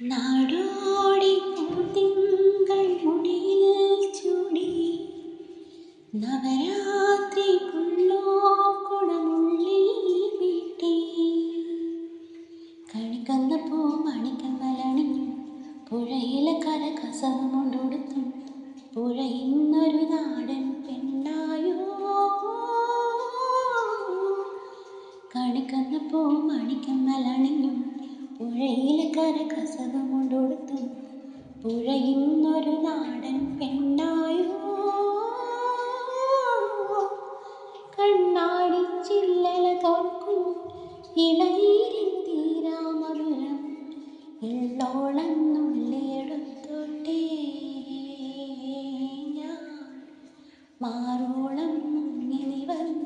നാടോടി തിങ്കൾ മുടിയിൽ ചൂടി. നവരാത്രി പുള്ളോക്കുടമുള്ളിൽ വീട്ടി. കണിക്കന്ന പൂ മണിക്കമ്മലണിഞ്ഞു പുഴയിലെ കര കസവ് കൊണ്ടൊടുത്തു പുഴ ഇന്നൊരു നാടൻ പെണ്ണായോ? കണിക്കന്ന പൂ മണിക്കമ്മലണിഞ്ഞു പുഴയിലെ കര പുഴയുന്നൊരു നാടൻ പെണ്ണായോ കണ്ണാടി ചില്ലല തോർക്കും ഇളനീരിൻ തീരാമധുരം ഇള്ളോളന്നുള്ളിയെടുത്തോട്ടേ ഞാൻ മാറോളം മുങ്ങി വന്നു